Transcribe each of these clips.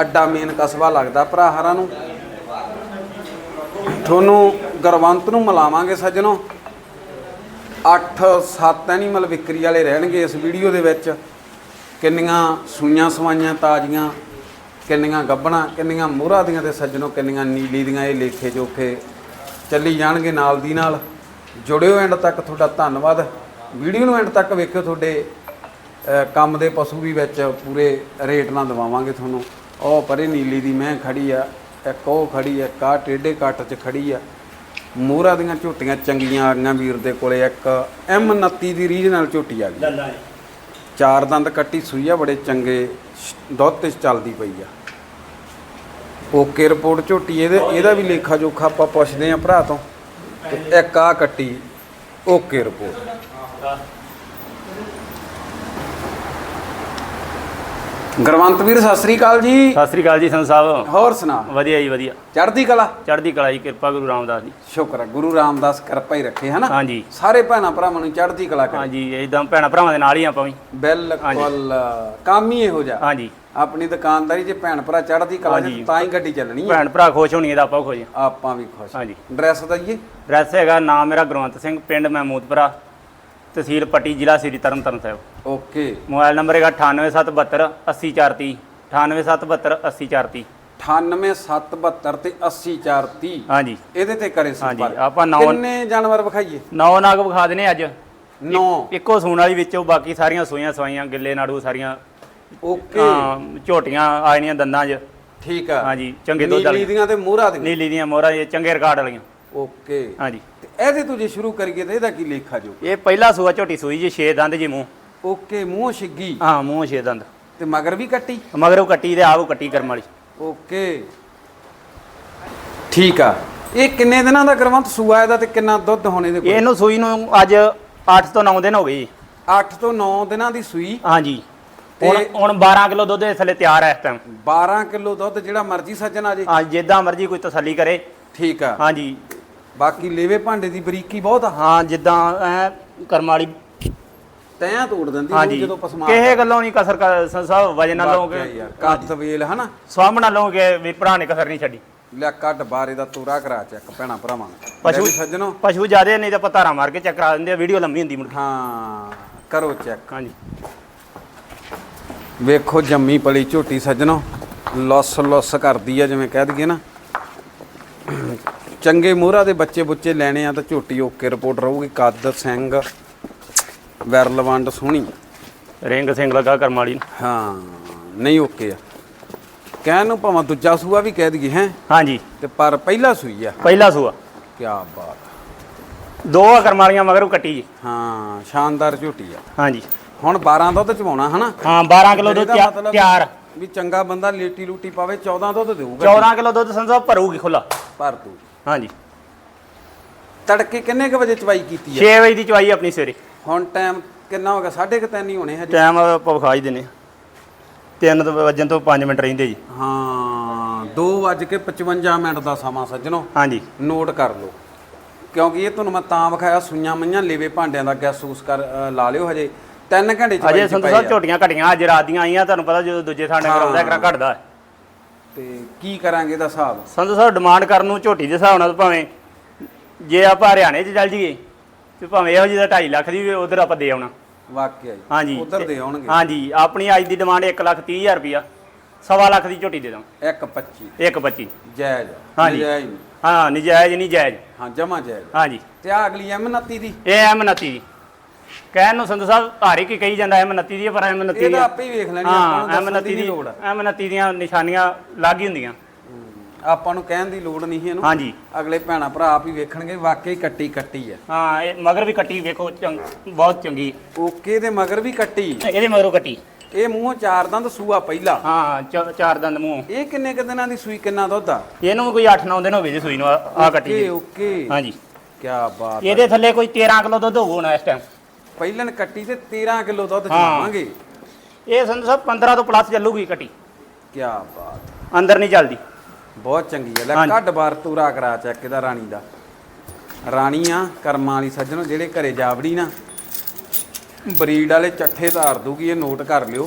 ਅੱਡਾ ਮੇਨ ਕਸਬਾ ਲੱਗਦਾ ਭਰਾ ਹਰਾਂ ਨੂੰ। ਤੁਹਾਨੂੰ ਗਰਵੰਤ ਨੂੰ ਮਿਲਾਵਾਂਗੇ ਸੱਜਣੋ। 8 7 ਐਨੀਮਲ ਵਿਕਰੀ ਵਾਲੇ ਰਹਿਣਗੇ ਇਸ ਵੀਡੀਓ ਦੇ ਵਿੱਚ। ਕਿੰਨੀਆਂ ਸੂਈਆਂ ਸਵਾਈਆਂ ਤਾਜ਼ੀਆਂ, ਕਿੰਨੀਆਂ ਗੱਬਣਾ, ਕਿੰਨੀਆਂ ਮੋਹਰਾ ਦੀਆਂ ਤੇ ਸੱਜਣੋ, ਕਿੰਨੀਆਂ ਨੀਲੀ ਦੀਆਂ ਇਹ ਲੇਖੇ ਜੋਖੇ ਚੱਲੀ ਜਾਣਗੇ ਨਾਲ ਦੀ ਨਾਲ। ਜੁੜਿਓ ਐਂਡ ਤੱਕ ਤੁਹਾਡਾ ਧੰਨਵਾਦ। ਵੀਡੀਓ ਨੂੰ ਐਂਡ ਤੱਕ ਵੇਖਿਓ ਤੁਹਾਡੇ ਕੰਮ ਦੇ ਪਸ਼ੂ ਵੀ ਵਿੱਚ ਪੂਰੇ ਰੇਟ ਨਾਲ ਦਵਾਵਾਂਗੇ ਤੁਹਾਨੂੰ। ਉਹ ਪਰੇ ਨੀਲੀ ਦੀ ਮੈਂ ਖੜੀ ਆ ਇੱਕ ਉਹ ਖੜੀ ਆ ਕਾ ਟੇਡੇ ਕੱਟ 'ਚ ਖੜੀ ਆ। ਮੋਹਰਾ ਦੀਆਂ ਝੋਟੀਆਂ ਚੰਗੀਆਂ ਆ ਗਈਆਂ ਵੀਰ ਦੇ ਕੋਲੇ ਇੱਕ M29 ਦੀ ਰੀਜਨਲ ਝੋਟੀ ਆ ਗਈ। ਚਾਰ ਦੰਦ ਕੱਟੀ ਸੂਈ ਆ ਬੜੇ ਚੰਗੇ ਦੁੱਧ ਤੇ ਚੱਲਦੀ ਪਈ ਆ। ਓਕੇ ਰਿਪੋਰਟ ਝੋਟੀ ਇਹਦੇ ਇਹਦਾ ਵੀ ਲੇਖਾ ਜੋਖਾ ਆਪਾਂ ਪੁੱਛਦੇ ਆ ਭਰਾ ਤੋਂ। ਤੇ ਇੱਕ ਆ ਕੱਟੀ ਓਕੇ ਰਿਪੋਰਟ। ਗਰਵੰਤ ਵੀਰ ਸਤਿ ਸ੍ਰੀ ਅਕਾਲ ਜੀ। ਸਤਿ ਸ੍ਰੀ ਅਕਾਲ ਜੀ ਸੰਤ ਸਾਹਿਬ। ਹੋਰ ਸੁਣਾ। ਵਧੀਆ ਜੀ ਵਧੀਆ। ਚੜ੍ਹਦੀ ਕਲਾ? ਚੜ੍ਹਦੀ ਕਲਾ ਜੀ ਕਿਰਪਾ ਗੁਰੂ ਰਾਮਦਾਸ ਜੀ ਸ਼ੁਕਰ ਹੈ ਗੁਰੂ ਰਾਮਦਾਸ ਕਿਰਪਾ ਹੀ ਰੱਖੇ ਹਨਾ? ਹਾਂਜੀ। ਸਾਰੇ ਭੈਣਾਂ ਭਰਾਵਾਂ ਨੂੰ ਚੜ੍ਹਦੀ ਕਲਾ ਕਰੇ। ਹਾਂਜੀ ਇਦਾਂ ਭੈਣਾ ਭਰਾਵਾਂ ਦੇ ਨਾਲ ਹੀ ਆਪਾਂ ਵੀ। ਬਿਲਕੁਲ ਕੰਮ ਹੀ ਇਹੋ ਜਿਹਾ। ਹਾਂਜੀ। ਆਪਣੀ ਦੁਕਾਨਦਾਰੀ 'ਚ ਭੈਣ ਭਰਾ ਚੜ੍ਹਦੀ ਕਲਾ 'ਚ ਹਾਂਜੀ। ਤਾਂ ਹੀ ਗੱਡੀ ਚੱਲਣੀ ਹੈ। ਭੈਣ ਭਰਾ ਖੁਸ਼ ਹੋਣੀ ਇਹਦਾ ਆਪਾਂ ਖੁਸ਼ ਆਪਾਂ ਵੀ ਖੁਸ਼ ਹਾਂਜੀ। ਐਡਰੈਸ ਦਈਏ ਐਡਰੈਸ ਹੈਗਾ ਨਾਮ ਮੇਰਾ ਗੁਰਵੰਤ ਸਿੰਘ ਪਿੰਡ ਮਹਿਮੂਦਪੁਰਾ। ਤਹਿਸੀਲ ਪੱਟੀ ਜ਼ਿਲ੍ਹਾ Sri Tarn Taran Sahib. Okay. Mobile number ਹੈਗਾ 98772 80430 98772 80430 98772 ਤੇ 80430 ਹਾਂਜੀ। ਇਹਦੇ ਤੇ ਕਰੇ ਹਾਂਜੀ, ਸੰਪਰਕ ਆਪਾਂ ਨੌ- ਕਿੰਨੇ ਜਾਨਵਰ ਵਿਖਾਈਏ? ਨੌ ਨਾਗ ਵਿਖਾ ਦਨੇ ਅੱਜ। 9 ਇੱਕੋ ਸੂਣ ਵਾਲੀ ਵਿੱਚੋਂ ਬਾਕੀ ਸਾਰੀਆਂ ਸੂਈਆਂ ਸਵਾਈਆਂ ਗਿੱਲੇ ਨਾੜੂ ਸਾਰੀਆਂ। ਓਕੇ। ਹਾਂ, ਝੋਟੀਆਂ ਆ ਜਾਣੀਆਂ ਦੰਦਾਂ 'ਚ। ਠੀਕ ਆ। ਹਾਂਜੀ ਚੰਗੇ ਦੁੱਧ ਨੀਲੀ ਵਾਲੀਆਂ। ਦੀਆਂ ਤੇ ਮੂਹਰਾ ਦੀਆਂ। ਨੀਲੀ ਦੀਆਂ ਮੋਹਰਾਂ ਇਹ ਚੰਗੇ ਰਿਕਾਰਡ ਵਾਲੀਆਂ। ਓਕੇ। ਹਾਂਜੀ। ਤੇ ਇਹਦੇ ਤੋਂ ਜੇ ਸ਼ੁਰੂ ਕਰੀਏ ਤੇ ਇਹਦਾ ਕੀ ਲੇਖਾ ਜੋ? ਇਹ ਪਹਿਲਾ ਸੂਆ ਝੋਟੀ ਸੂਈ ਜੀ 6 ਦੰਦ ਜੀ ਮੂੰਹ। ਓਕੇ ਮੂੰਹ ਛਿੱਗੀ। ਹਾਂ ਮੂੰਹ 6 ਦੰਦ। ਤੇ ਮਗਰ ਵੀ ਕੱਟੀ? ਮਗਰ ਉਹ ਕੱਟੀ ਤੇ ਆਪ ਕੱਟੀ ਕਰਮ ਵਾਲੀ। ਓਕੇ। ਠੀਕ ਆ। ਇਹ ਕਿੰਨੇ ਦਿਨਾਂ ਦਾ ਕਰਵੰਤ ਸੂਆ ਇਹਦਾ ਤੇ ਕਿੰਨਾ ਦੁੱਧ ਹੋਣੇ ਦੇ ਕੋਲ? ਇਹਨੂੰ ਸੂਈ ਨੂੰ ਅੱਜ 8 ਤੋਂ 9 ਦਿਨ ਹੋ ਗਏ ਜੀ। 8 ਤੋਂ 9 ਦਿਨਾਂ ਦੀ ਸੂਈ? ਹਾਂਜੀ। ਤੇ- ਹੁਣ ਹੁਣ 12 ਕਿਲੋ ਦੁੱਧ ਇਸ ਥੱਲੇ ਤਿਆਰ ਹੈ ਇਸ ਟਾਈਮ 12 ਕਿਲੋ ਦੁੱਧ ਜਿਹੜਾ ਮਰਜ਼ੀ ਸੱਜਣ ਆ ਜੇ। ਅੱਜ ਜਿੱਦਾਂ ਮਰਜ਼ੀ ਕੋਈ ਤਸੱਲੀ ਕਰੇ। ਠੀਕ ਆ। ਹਾਂਜੀ। ਬਾਕੀ ਲੇਵੇ ਭਾਂਡੇ ਦੀ ਬਰੀਕੀ ਬਹੁਤ ਆ। ਹਾਂ ਜਿੱਦਾਂ ਐ ਕਰਮ ਵਾਲੀ ਤੈਂ ਤੋੜ ਦਿੰਦੀ ਹਾਂਜੀ। ਜਦੋਂ ਪਸਮਾ ਕਿਸੇ ਗੱਲੋਂ ਨਹੀਂ ਕਸਰ ਕਰ ਸ- ਸਭ ਵਜਨ ਨਾਲੋਂ ਯਾਰ ਕੱਤ ਵੇਲ ਹਨਾ? ਸਵਾਮ ਨਾਲੋਂ ਕਿ ਵੀ ਭਰਾ ਨੇ ਕਸਰ ਨਹੀਂ ਛੱਡੀ। ਲੈ ਕੱਢ ਬਾਰੇ ਦਾ ਤੋਰਾ ਕਰਾ ਚੈੱਕ ਭੈਣਾ ਭਰਾਵਾਂ ਪਸ਼ੂ- ਵੀ ਸੱਜਣੋ। ਪਸ਼ੂ ਜ਼ਿਆਦੇ ਨਹੀਂ ਤਾਂ ਆਪਾਂ ਧਾਰਾ ਮਾਰ ਕੇ ਚੈੱਕ ਕਰਾ ਦਿੰਦੇ ਆ ਵੀਡੀਓ ਲੰਮੀ ਹੁੰਦੀ ਮੁੜ ਕੇ। ਹਾਂ ਕਰੋ ਚੈੱਕ। ਹਾਂਜੀ। ਵੇਖੋ ਜੰਮੀ ਪਲੀ ਝੋਟੀ ਸੱਜਣੋ ਲੁੱਸ ਲੁੱਸ ਕਰਦੀ ਆ ਜਿਵੇਂ ਕਹਿ ਦਈਏ ਨਾ। ਚੰਗੇ ਮੋਹਰਾ ਦੇ ਬੱਚੇ ਬੁੱਚੇ ਲੈਣੇ ਆ ਤਾਂ ਝੋਟੀ ਓਕੇ ਰਿਪੋਰਟ ਰਹੂਗੀ। ਕੱਦ ਸਿੰਘ ਵਿਰਲ ਵੰਡ ਸੋਹਣੀ। ਰਿੰਗ ਸਿੰਘ ਲਗਾ ਕਰਮ ਵਾਲੀ ਨੂੰ। ਹਾਂ ਨਹੀਂ ਓਕੇ ਆ। ਕਹਿਣ ਨੂੰ ਭਾਵੇਂ ਦੂਜਾ ਸੂਆ ਵੀ ਕਹਿ ਦਈਏ ਹੈ? ਹਾਂਜੀ। ਤੇ ਪਰ ਪਹਿਲਾ ਸੂਈ ਆ। ਪਹਿਲਾ ਸੂਆ। ਕੀ ਬਾਤ। ਆ। ਦੋ ਆ ਕਰਮ ਵਾਲੀਆਂ ਮਗਰ ਉਹ ਕੱਟੀ ਜੀ। ਹਾਂ ਸ਼ਾਨਦਾਰ ਝੋਟੀ ਆ। ਹਾਂਜੀ। ਹੁਣ 12 ਦੁੱਧ ਚਵਾਉਣਾ ਹਨਾ? ਹਾਂ 12 ਕਿਲੋ ਦੁੱਧ ਇਹਦਾ ਤਿਆ- ਮਤਲਬ ਤਿਆਰ। ਵੀ ਚੰਗਾ ਬੰਦਾ ਲੇਟੀ ਲੂਟੀ ਪਾਵੇ 14 ਦੁੱਧ ਦੇਊਗਾ। 14 ਕਿਲੋ ਦੁੱਧ ਸੰਸਾ ਭਰੂਗੀ ਖੁੱਲਾ ਭਰ ਤੂੰ ਹਾਂਜੀ। ਤੜਕੇ ਕਿੰਨੇ ਕ ਵਜੇ ਚਵਾਈ ਕੀਤੀ ਆ? 6 ਵਜੇ ਦੀ ਚਵਾਈ ਆਪਣੀ ਸਵੇਰੇ। ਹੁਣ ਟਾਈਮ ਕਿੰਨਾ ਹੋ ਗਿਆ? ਸਾਢੇ ਕੁ ਤਿੰਨ ਹੀ ਹੋਣੇ ਹਜੇ। ਟਾਈਮ ਆਪਾਂ ਵਿਖਾ ਹੀ ਦਿੰਨੇ 3 ਤੋਂ ਵਜਨ ਤੋਂ 5 ਮਿੰਟ ਰਹਿੰਦੇ ਜੀ। ਹਾਂ 2:55 ਮਿੰਟ ਦਾ ਸਮਾਂ ਸੱਜਣੋ। ਹਾਂਜੀ। ਨੋਟ ਕਰ ਲਓ। ਕਿਉਂਕਿ ਇਹ ਤੁਹਾਨੂੰ ਮੈਂ ਤਾਂ ਵਿਖਾਇਆ ਸੁਈਆਂ ਮਈਆਂ ਲੇਵੇ ਭਾਂਡਿਆਂ ਦਾ ਗੈਸੂਸ ਕਰ ਅ, ਲਾ ਲਿਓ ਹਜੇ। 3 ਘੰਟੇ ਚ ਅਜੇ ਪਏ ਸਾਹਿਬ। ਝੋਟੀਆਂ ਘਟੀਆਂ ਅੱਜ ਰਾਤ ਦੀਆਂ ਆਈਆਂ ਤੁਹਾਨੂੰ ਪਤਾ ਜਦੋਂ ਦੂਜੇ ਥਾਣੇ ਕਰਾਉਂਦਾ ਇੱਕ ਘਟਦਾ। ਤੇ ਕੀ ਕਰਾਂਗੇ ਇਹਦਾ ਹਿਸਾਬ? ਸੰਧੂ ਸਾਹਿਬ ਡਿਮਾਂਡ ਕਰਨ ਨੂੰ ਝੋਟੀ ਦੇ ਹਿਸਾਬ ਨਾਲ ਭਾਵੇਂ ਜੇ ਆਪਾਂ ਹਰਿਆਣੇ 'ਚ ਚੱਲ ਜੀਏ ਤੇ ਭਾਵੇਂ ਇਹੋ ਜਿਹੀ ਦਾ 2.5 ਲੱਖ ਦੀ ਉਧਰ ਆਪਾਂ ਦੇ ਆਉਣਾ। ਵਾਕਿਆ ਜੀ। ਹਾਂਜੀ। ਉਧਰ ਦੇ ਆਉਣਗੇ। ਹਾਂਜੀ ਆਪਣੀ ਅੱਜ ਦੀ ਡਿਮਾਂਡ 1 ਲੱਖ 30 ਹਜ਼ਾਰ ਰੁਪਿਆ ਸਵਾ ਲੱਖ ਦੀ ਝੋਟੀ ਦੇ ਦਾਂ 1.25 ਇੱਕ 25 ਜਾਇਜ਼ ਹਾਂਜੀ। ਜਾਇਜ਼। ਹਾਂ ਨਜਾਇਜ਼ ਨਹੀਂ ਜਾਇਜ਼। ਹਾਂ ਜਮਾ ਜਾਇਜ਼ ਹਾਂਜੀ। ਤੇ ਆ ਅਗਲੀ M29 ਦੀ? ਇਹ ਐਮ 29 ਦੀ। ਕਹਿਣ ਨੂੰ ਸੰਧੂ ਸਾਹਿਬ ਹਾਰੇ ਕੀ ਕਹੀ ਜਾਂਦਾ ਐਮ 29 ਦੀ ਪਰ ਐਮ 29 ਇਹ ਤਾਂ ਆਪੇ ਹੀ ਵੇਖ ਲੈਣੀ ਆਪਾਂ ਨੂੰ ਦੱਸਣ 29 ਦੀ ਨਹੀਂ ਲੋੜ। ਐਮ 29 ਦੀਆਂ ਨਿਸ਼ਾਨੀਆਂ ਲੱਗ ਹੀ ਹੁੰਦੀਆਂ। ਆਪਾਂ ਨੂੰ ਕਹਿਣ ਦੀ ਲੋੜ ਨਹੀਂ ਇਹਨੂੰ। ਹਾਂਜੀ। ਅਗਲੇ ਭੈਣਾ ਭਰਾ ਆਪ ਹੀ ਵੇਖਣਗੇ ਵਾਕਈ ਕੱਟੀ ਕੱਟੀ ਆ। ਹਾਂ ਇਹ ਮਗਰ ਵੀ ਕੱਟੀ ਵੇਖੋ ਚੰਗ- ਬਹੁਤ ਚੰਗੀ। ਓਕੇ ਦੇ ਮਗਰ ਵੀ ਕੱਟੀ। ਇਹਦੇ ਮਗਰੋਂ ਕੱਟੀ। ਇਹ ਮੂੰਹੋਂ ਚਾਰ ਦੰਦ ਸੂਆ ਪਹਿਲਾ। ਹਾਂ ਚਾਰ ਦੰਦ ਮੂੰਹ। ਇਹ ਕਿੰਨੇ ਕੁ ਦਿਨਾਂ ਦੀ ਸੂਈ ਕਿੰਨਾ ਦੁੱਧ ਆ? ਇਹਨੂੰ ਕੋਈ 8-9 ਦਿਨ ਹੋ ਗਏ ਜੀ ਸੂਈ ਨੂੰ ਆ ਕੱਟੀ ਓਕੇ। ਓਕੇ। ਹਾਂਜੀ। ਕੀ ਬਾਤ ਇਹਦੇ ਥੱਲੇ ਕੋਈ 13 ਕਿਲੋ ਦੁੱਧ ਹੋਊ ਨਾ ਇਸ ਟਾਈਮ ਪਹਿਲਣ ਕੱਟੀ ਤੇ 13 ਕਿਲੋ ਦੁੱਧ ਹਾਂ। ਚਲਾਵਾਂਗੇ। ਇਹ ਸੰਧੂ ਸਾਹਿਬ 15 ਤੋਂ ਪਲੱਸ ਚੱਲੂਗੀ ਕੱਟੀ। ਕੀ ਬਾਤ। ਅੰਦਰ ਨਹੀਂ ਚੱਲਦੀ। ਬਹੁਤ ਚੰਗੀ ਹੈ। ਲੈ। ਕੱਢ ਬਾਰ ਤੂਰਾ ਕਰਾ ਚੈੱਕ ਇਹਦਾ ਰਾਣੀ ਦਾ। ਰਾਣੀ ਆ ਕਰਮਾਂ ਵਾਲੀ ਸੱਜਣੋ ਜਿਹੜੇ ਘਰੇ ਜਾਵੜੀ ਨਾ ਬਰੀਡ ਵਾਲੇ ਚੱਠੇ ਧਾਰ ਦੂਗੀ ਇਹ ਨੋਟ ਕਰ ਲਿਓ।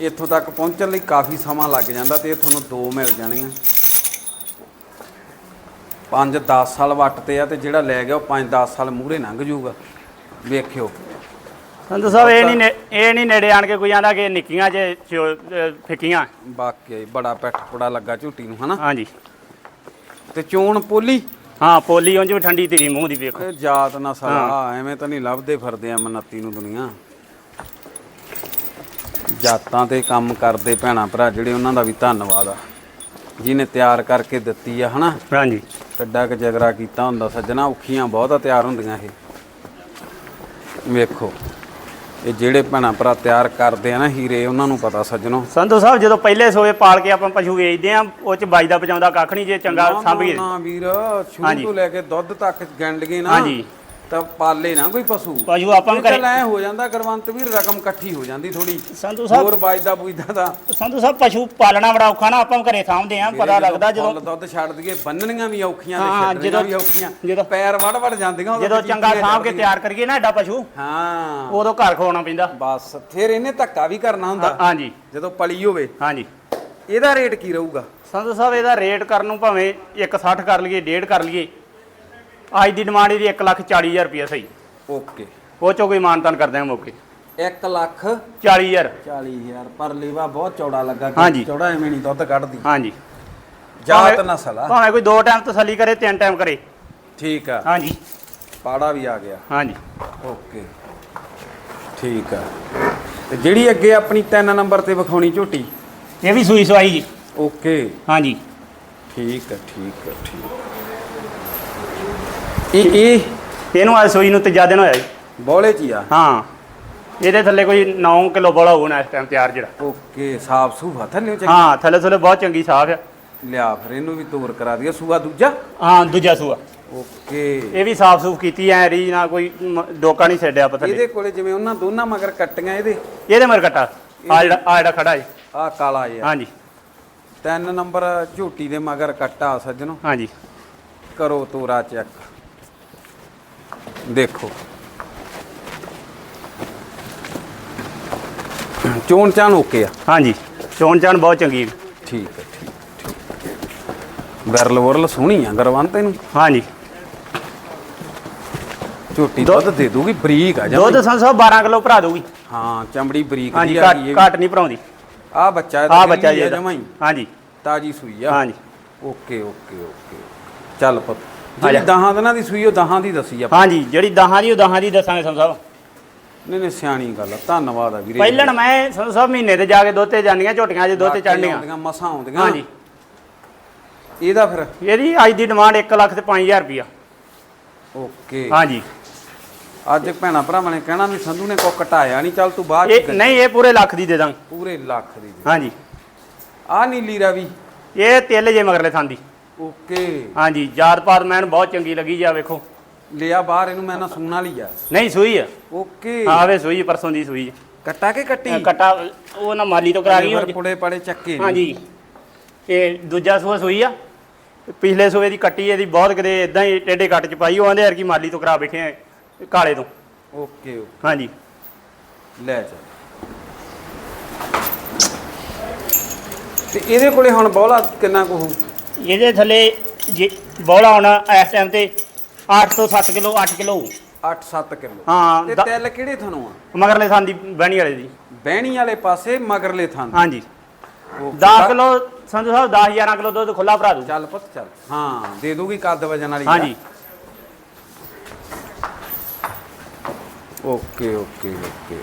ਇੱਥੋਂ ਤੱਕ ਪਹੁੰਚਣ ਲਈ ਕਾਫੀ ਸਮਾਂ ਲੱਗ ਜਾਂਦਾ ਤੇ ਇਹ ਤੁਹਾਨੂੰ ਦੋ ਮਿਲ ਜਾਣੀਆਂ 5-10 ਸਾਲ ਵੱਟ ਤੇ ਆ ਤੇ ਜਿਹੜਾ ਲੈ ਗਿਆ ਉਹ 5-10 ਸਾਲ ਮੂਹਰੇ ਲੰਘ ਜਾਊਗਾ। ਵੇਖਿਓ। ਸੰਧੂ ਸਾਹਿਬ ਇਹ ਨਹੀਂ ਨੇ- ਇਹ ਨਹੀਂ ਨੇੜੇ ਆਣ ਕੇ ਕੋਈ ਆਂਦਾ ਕਿ ਨਿੱਕੀਆਂ ਜੇ ਅਹ ਫਿੱਕੀਆਂ। ਬਾਕੀ ਬੜਾ ਪੈਠ ਪੜਾ ਲੱਗਾ ਝੂਟੀ ਨੂੰ ਹਨਾ? ਹਾਂਜੀ। ਤੇ ਚੋਣ ਪੋਲੀ? ਹਾਂ ਪੋਲੀ ਉਂਝ ਵੀ ਠੰਡੀ ਤੇਰੀ ਮੂੰਹ ਦੀ ਵੇਖੋ। ਇਹ ਜਾਤ ਨਸਲ ਹਾਂ। ਆ ਐਵੇਂ ਤਾਂ ਨਹੀਂ ਲੱਭਦੇ ਫਿਰਦੇ ਆ ਮਨੱਤੀ ਨੂੰ ਦੁਨੀਆ। ਜਾਤਾਂ ਤੇ ਕੰਮ ਕਰਦੇ ਭੈਣਾ ਭਰਾ ਜਿਹੜੇ ਉਹਨਾਂ ਦਾ ਵੀ ਧੰਨਵਾਦ ਆ। ਜਿਹਨੇ ਤਿਆਰ ਕਰਕੇ ਦਿੱਤੀ ਆ ਹਨਾ? ਹਾਂਜੀ। ਕੱਡਾ ਕ ਜਗਰਾ ਕੀਤਾ ਹੁੰਦਾ ਸੱਜਣਾ ਔਖੀਆਂ ਬਹੁਤ ਆ ਤਿਆਰ ਹੁੰਦੀਆਂ ਇਹ। ਵੇਖੋ ਇਹ ਜਿਹੜੇ ਭੈਣਾ ਭਰਾ ਤਿਆਰ ਕਰਦੇ ਆ ਨਾ ਹੀਰੇ ਉਹਨਾਂ ਨੂੰ ਪਤਾ ਸੱਜਣੋ ਸੰਧੂ ਸਾਹਿਬ ਜਦੋਂ ਪਹਿਲੇ ਸੋਏ ਪਾਲ ਕੇ ਆਪਾਂ ਪਸ਼ੂ ਵੇਚਦੇ ਆ ਉਹ ਚ ਬਾਈ ਦਾ ਪਜਾਉਂਦਾ ਕੱਖ ਨਹੀਂ ਜੇ ਚੰਗਾ ਨਾ, ਸੰਭ ਗਏ ਨਾ ਵੀਰ ਸ਼ੁਰੂ। ਤੋਂ ਲੈ ਕੇ ਦੁੱਧ ਤੱਕ ਗੰਡ ਗਏ ਨਾ ਹਾਂਜੀ। ਤਾਂ ਪਾਲੇ ਨਾ ਕੋਈ ਪਸ਼ੂ। ਪਸ਼ੂ ਆਪਾਂ ਨੂੰ ਐ ਹੋ ਜਾਂਦਾ ਗੁਰਵੰਤ ਵੀਰ ਰਕਮ ਇਕੱਠੀ ਹੋ ਜਾਂਦੀ ਥੋੜੀ ਸੰਧੂ ਸਾਹਿਬ ਹੋਰ ਬਾਜਦਾ ਬੁਜਦਾ ਦਾ ਸੰਧੂ ਸਾਹਿਬ ਪਸ਼ੂ ਪਾਲਣਾ ਬੜਾ ਔਖਾ ਨਾ ਆਪਾਂ ਨੂੰ ਘਰੇ ਸਾਂਭਦੇ ਆ ਪਤਾ ਲੱਗਦਾ ਜਦੋਂ ਦੁੱਧ ਛੱਡ ਦਈਏ ਬੰਨਣੀਆਂ ਵੀ ਔਖੀਆਂ ਤੇ ਹਾਂ, ਛੱਡਣੀਆਂ ਵੀ ਔਖੀਆਂ। ਜਦੋਂ- ਪੈਰ ਵੜ ਵੜ ਜਾਂਦੀਆਂ ਜਦੋਂ ਤੇ ਚੰਗਾ ਸਾਂਭ ਕੇ। ਤਿਆਰ ਕਰੀਏ ਨਾ ਐਡਾ ਪਸ਼ੂ ਹਾਂ। ਉਦੋਂ ਘਰ ਖਵਾਉਣਾ ਪੈਂਦਾ। ਬਸ ਫਿਰ ਇਹਨੇ ਧੱਕਾ ਵੀ ਕਰਨਾ ਹੁੰਦਾ। ਹਾਂਜੀ। ਜਦੋਂ ਪਲੀ ਹੋਵੇ। ਹਾਂਜੀ। ਇਹਦਾ ਰੇਟ ਕੀ ਰਹੂਗਾ? ਸੰਧੂ ਸਾਹਿਬ ਇਹਦਾ ਰੇਟ ਕਰਨ ਨੂੰ ਭਾਵੇਂ 160 ਕਰ ਲਈਏ 1.5 ਕਰ ਲਈਏ। ਅੱਜ ਦੀ ਡਿਮਾਂਡ ਇਹਦੀ 1,40,000 ਰੁਪਏ ਸਹੀ। ਓਕੇ ਉਹ ਚੋਂ ਕੋਈ ਮਾਨਤਾਨ ਕਰਦੇ ਆ ਮੌਕੇ। 1 ਲੱਖ 40000 40000 ਪਰ ਲੇਵਾ ਬਹੁਤ ਚੌੜਾ ਲੱਗਾ ਹਾਂਜੀ। ਚੌੜਾ ਐਵੇਂ ਨਹੀਂ ਦੁੱਧ ਕੱਢਦੀ। ਹਾਂਜੀ। ਜਾਤ ਭਾਵੇਂ- ਨਸਲ ਆ ਭਾਵੇਂ ਕੋਈ ਦੋ ਟਾਈਮ ਤਸੱਲੀ ਕਰੇ ਤਿੰਨ ਟਾਈਮ ਕਰੇ। ਠੀਕ ਆ। ਹਾਂਜੀ। ਪਾੜਾ ਵੀ ਆ ਗਿਆ। ਹਾਂਜੀ। ਓਕੇ ਠੀਕ ਆ। ਤੇ ਜਿਹੜੀ ਅੱਗੇ ਆਪਣੀ 3 ਨੰਬਰ ਤੇ ਵਿਖਾਉਣੀ ਝੋਟੀ? ਇਹ ਵੀ ਸੂਈ ਸਵਾਈ ਜੀ। ਓਕੇ ਹਾਂਜੀ। ਠੀਕ ਆ ਠੀਕ ਆ ਠੀਕ ਇਹ ਇਹ ਇਹਨੂੰ ਅੱਜ ਸੂਈ ਨੂੰ ਤੀਜਾ ਦਿਨ ਹੋਇਆ ਜੀ। ਬੋਲੇ ਚ ਹੀ ਆ? ਹਾਂ। ਇਹਦੇ ਥੱਲੇ ਕੋਈ 9 ਕਿਲੋ ਬੋਲਾ ਹੋਣਾ ਇਸ ਟਾਈਮ ਤਿਆਰ ਜਿਹੜਾ। ਓਕੇ ਸਾਫ਼ ਸੂਫਾ ਥੱਲੇ ਚ ਹਾਂ ਥੱਲੇ ਥੱਲੇ ਬਹੁਤ ਚੰਗੀ ਸਾਫ਼ ਆ। ਲਿਆ ਫਿਰ ਇਹਨੂੰ ਵੀ ਤੋਰ ਕਰਾ ਦਿਆ ਸੂਆ ਦੂਜਾ? ਹਾਂ ਦੂਜਾ ਸੂਆ। ਓਕੇ। ਇਹ ਵੀ ਸਾਫ਼ ਸੂਫ ਕੀਤੀ ਐ ਰੀ ਨਾ ਕੋਈ ਮ- ਡੋਕਾ ਨਹੀਂ ਛੱਡਿਆ ਆਪਾਂ ਥੱਲੇ। ਇਹਦੇ ਕੋਲੇ ਜਿਵੇਂ ਉਹਨਾਂ ਦੋਨਾਂ ਮਗਰ ਕੱਟੀਆਂ ਇਹਦੇ? ਇਹਦੇ ਮਰ ਕਟਾ। ਆ ਜਿਹੜਾ ਆ ਜਿਹੜਾ ਖੜਾ ਜੀ ਆ ਕਾਲਾ ਜਿਹਾ। ਹਾਂਜੀ। ਤਿੰਨ ਨੰਬਰ ਝੋਟੀ ਦੇ ਮਗਰ ਕੱਟਾ ਸੱਜਣੋ। ਹਾਂਜੀ। ਕਰੋ ਤੋਰਾ ਚੈੱਕ। ਦੇਖੋ। ਚੋਣ ਚਾਣ ਓਕੇ ਆ। ਹਾਂਜੀ ਚੋਣ ਚਾਣ ਬਹੁਤ ਚੰਗੀ ਹੈ। ਠੀਕ ਹੈ ਠੀਕ ਵਰਲ ਸੋਹਣੀ ਆ ਗਰਵੰਤ ਇਹਨੂੰ ਹਾਂਜੀ। ਝੋਟੀ ਦੁੱਧ ਦੇ ਦੂਗੀ ਬਰੀਕ ਆ ਦੁੱਧ ਜਮਾ ਸੰਸਾ 12 ਕਿਲੋ ਭਰਾ ਦੂਗੀ ਹਾਂ ਚਮੜੀ ਬਰੀਕ ਹਾਂਜੀ ਜੀ ਆ ਘੱਟ ਘੱਟ ਨਹੀਂ ਭਰਾਉਂਦੀ। ਆ ਬੱਚਾ ਆ ਬੱਚਾ ਜੀ ਇਹਦਾ। ਜਮਾ ਹੀ। ਹਾਂਜੀ। ਤਾਜੀ ਸੂਈ ਆ। ਹਾਂਜੀ। Okay okay okay. ਚੱਲ ਪੁੱਤ। ਜਿਹੜੀ। ਦਹਾਂ ਦਿਨਾਂ ਦੀ ਸੂਈ ਉਹ ਦਹਾਂ ਦੀ ਦੱਸੀ ਆਪਾਂ। ਹਾਂਜੀ ਜਿਹੜੀ ਦਹਾਂ ਦੀ ਉਹ ਦਹਾਂ ਦੀ ਦੱਸਾਂਗੇ ਸੰਸਾ ਸਾਹਿਬ। ਨਹੀਂ ਨਹੀਂ ਸਿਆਣੀ ਗੱਲ ਆ। ਧੰਨਵਾਦ ਆ ਵੀਰੇ। ਪਹਿਲਣ ਮੈਂ ਸੰਸਾ ਸਾਹਿਬ ਮਹੀਨੇ ਤੇ ਜਾ ਕੇ ਦੁੱਧ ਤੇ ਜਾਂਦੀਆਂ ਝੋਟੀਆਂ ਜੇ ਦੁੱਧ ਤੇ ਚੜਨੀਆਂ ਮਸਾਂ ਆਉਂਦੀਆਂ। ਹਾਂਜੀ। ਇਹਦਾ ਫਿਰ? ਇਹਦੀ ਅੱਜ ਦੀ ਡਿਮਾਂਡ 1 ਲੱਖ ਤੇ 5000 ਰੁਪਿਆ ਓਕੇ। ਹਾਂਜੀ। ਅੱਜ ਭੈਣਾ ਭਰਾਵਾਂ ਨੇ ਕਹਿਣਾ ਵੀ ਸੰਧੂ ਨੇ ਕੋ ਘਟਾਇਆ ਨਹੀਂ ਚੱਲ ਤੂੰ ਬਾਅਦ ਚ ਇਹ। ਨਹੀਂ ਇਹ ਪੂਰੇ ਲੱਖ ਦੀ ਦੇ ਦਾਂ ਪੂਰੇ ਲੱਖ ਦੀ। ਹਾਂਜੀ। ਆ ਨੀਲੀ ਰਾਵੀ। ਇਹ ਤਿੱਲ ਜੇ ਮਗਰਲੇ ਥਾਂ ਦੀ। ਓਕੇ। ਹਾਂਜੀ ਜਾਤ ਪਾਤ ਮੈਨੂੰ ਬਹੁਤ ਚੰਗੀ ਲੱਗੀ ਜੀ ਆ ਵੇਖੋ। ਲਿਆ ਬਾਹਰ ਇਹਨੂੰ ਮੈਂ ਨਾ ਸੁਣਨ ਵਾਲੀ ਆ ਨਹੀਂ ਸੂਈ ਆ। ਓਕੇ। ਆਵੇ ਸੂਈ ਪਰਸੋਂ ਦੀ ਸੂਈ। ਕੱਟਾ ਕੇ ਕੱਟੀ? ਕਟਾ ਉਹ ਨਾ ਮਾਲੀ ਤੋਂ ਕਰਾ ਗਈ ਉਹ। ਪੁੜੇ ਪੜੇ ਚੱਕੇ। ਹਾਂਜੀ। ਇਹ ਦੂਜਾ ਸੂਆ ਸੂਈ ਆ। ਪਿਛਲੇ ਸੂਏ ਦੀ ਕੱਟੀ ਇਹਦੀ ਬਹੁਤ ਕਿਤੇ ਇਦਾਂ ਹੀ ਟੇਡੇ ਕੱਟ ਚ ਪਾਈ ਉਹ ਆਂਦੇ ਯਾਰ ਕੀ ਮਾਲੀ ਤੋਂ ਕਰਾ ਬੈਠੇ ਆ ਕਾਲੇ ਤੋਂ। Okay okay. ਹਾਂਜੀ। ਲੈ ਚੱਲ ਤੇ ਇਹਦੇ ਕੋਲੇ ਹੁਣ ਬੌਲਾ ਕਿੰਨਾ ਕੁ ਹੋਊ? ਇਹਦੇ ਥੱਲੇ ਜੇ ਬੌਲਾ ਹੋਣਾ ਇਸ ਟਾਈਮ ਤੇ 8 ਤੋਂ 7 ਕਿਲੋ 8 ਕਿਲੋ 8-7 ਕਿਲੋ। ਹਾਂ ਤੇ ਦ- ਤਿਲ ਕਿਹੜੇ ਥਣੋਂ ਆ? ਮਗਰਲੇ ਥਾਂ ਦੀ ਬਹਿਣੀ ਵਾਲੇ ਦੀ। ਬਹਿਣੀ ਵਾਲੇ ਪਾਸੇ ਮਗਰਲੇ ਥਣ ਹਾਂਜੀ। Okay. 10 kilo Sandhu Sahib 10 11 kilo ਦੁੱਧ ਖੁੱਲਾ ਭਰਾ ਦੂ ਚੱਲ ਪੁੱਤ ਚੱਲ। ਹਾਂ ਦੇ ਦੂਗੀ ਕੱਦ ਵਜਨ ਵਾਲੀ ਹਾਂਜੀ। Okay okay okay.